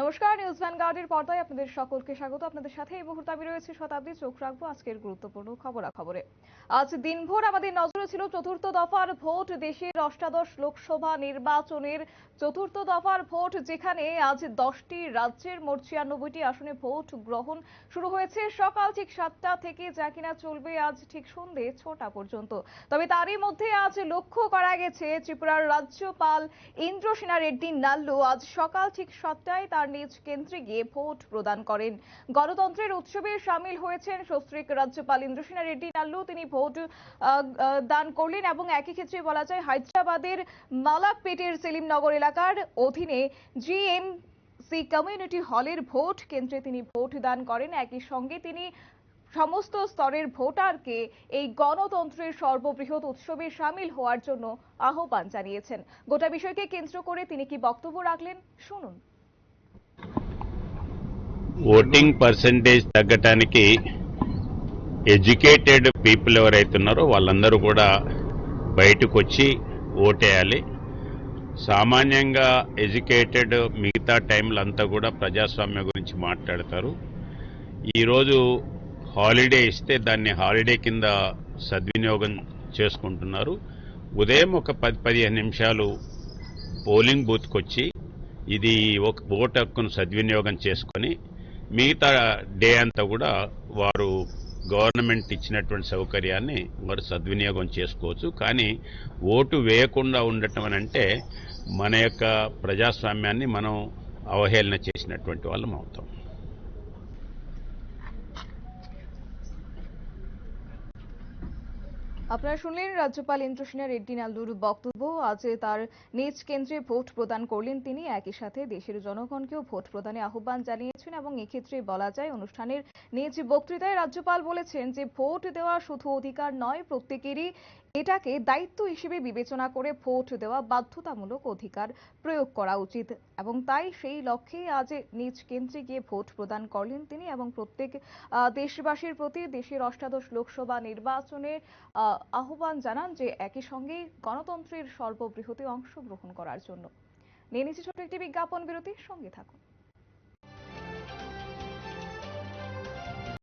নমস্কার নিউজ ভ্যানগার্ডের পর্দায় আপনাদের সকলকে স্বাগত। আপনাদের সাথে এই মুহূর্তে আমি রয়েছে শতাব্দী, চোখ রাখব আজকের গুরুত্বপূর্ণ খবরাখবরে। আজ দিনভর আমাদের নজরে ছিল চতুর্থ দফার ভোট, দেশের অষ্টাদশ লোকসভা নির্বাচনের চতুর্থ দফার ভোট, যেখানে আজ দশটি রাজ্যের মোট ছিয়ানব্বইটি আসনে ভোট গ্রহণ শুরু হয়েছে। সকাল ঠিক সাতটা থেকে যা কিনা চলবে আজ ঠিক সন্ধে ছটা পর্যন্ত। তবে তারই মধ্যে আজ লক্ষ্য করা গেছে, ত্রিপুরার রাজ্যপাল ইন্দ্র ইন্দ্রসেনা রেড্ডি নাল্লু আজ সকাল ঠিক সাতটায় তার নিজ কেন্দ্রে গিয়ে ভোট প্রদান করেন। গণতন্ত্রের উৎসবে সামিল হয়েছেন সস্ত্রীক রাজ্যপাল ইন্দ্রসেনা রেড্ডি নাল্লু। তিনি ভোট দান করলেন এবং একই ক্ষেত্রে বলা যায় হায়দ্রাবাদের মালাকপেটের সেলিমনগর এলাকার অধীনে জিএম সি কমিউনিটি হলের ভোট কেন্দ্রে তিনি ভোট দান করেন। একই সঙ্গে তিনি সমস্ত স্তরের ভোটারকে এই গণতন্ত্রের সর্ববৃহৎ উৎসবে সামিল হওয়ার জন্য আহ্বান জানিয়েছেন। গোটা বিষয়কে কেন্দ্র করে তিনি কি বক্তব্য রাখলেন? শুনুন। ఓటింగ్ పర్సంటేజ్ తగ్గటానికి ఎడ్యుకేటెడ్ పీపుల్ ఎవరైతే ఉన్నారో వాళ్ళందరూ కూడా బయటకు వచ్చి ఓటేయాలి. సామాన్యంగా ఎడ్యుకేటెడ్ మిగతా టైంలో అంతా కూడా ప్రజాస్వామ్యం గురించి మాట్లాడతారు. ఈరోజు హాలిడే ఇస్తే దాన్ని హాలిడే కింద సద్వినియోగం చేసుకుంటున్నారు. ఉదయం ఒక పది పదిహేను నిమిషాలు పోలింగ్ బూత్కి వచ్చి ఇది ఒక ఓటు హక్కును సద్వినియోగం చేసుకొని మిగతా డే అంతా కూడా వారు గవర్నమెంట్ ఇచ్చినటువంటి సౌకర్యాన్ని వారు సద్వినియోగం చేసుకోవచ్చు. కానీ ఓటు వేయకుండా ఉండటం అని అంటే మన యొక్క ప్రజాస్వామ్యాన్ని మనం అవహేళన చేసినటువంటి వాళ్ళం అవుతాం. আপনারা শুনলেন রাজ্যপাল ইন্দ্রসেনা রেড্ডি নাল্লুর বক্তব্য। আজ তার নিজ কেন্দ্রে ভোট প্রদান করলেন তিনি। একই সাথে দেশের জনগণকেও ভোট প্রদানে আহ্বান জানিয়েছেন এবং এক্ষেত্রে বলা যায় অনুষ্ঠানের নিজ বক্তৃতায় রাজ্যপাল বলেছেন যে ভোট দেওয়া শুধু অধিকার নয়, প্রত্যেকেরই এটাকে দায়িত্ব হিসেবে বিবেচনা করে ভোট দেওয়া বাধ্যতামূলক অধিকার প্রয়োগ করা উচিত। এবং তাই সেই লক্ষ্যে আজ নিজ কেন্দ্রে গিয়ে ভোট প্রদান করলেন তিনি এবং প্রত্যেক দেশবাসীর প্রতি দেশের অষ্টাদশ লোকসভা নির্বাচনে আহ, আহ্বান জানান যে একই সঙ্গে গণতন্ত্রের সর্ববৃহতে অংশগ্রহণ করার জন্য। নিয়ে নিচ্ছি ছোট্ট একটি বিজ্ঞাপন বিরতির সঙ্গে থাকুন।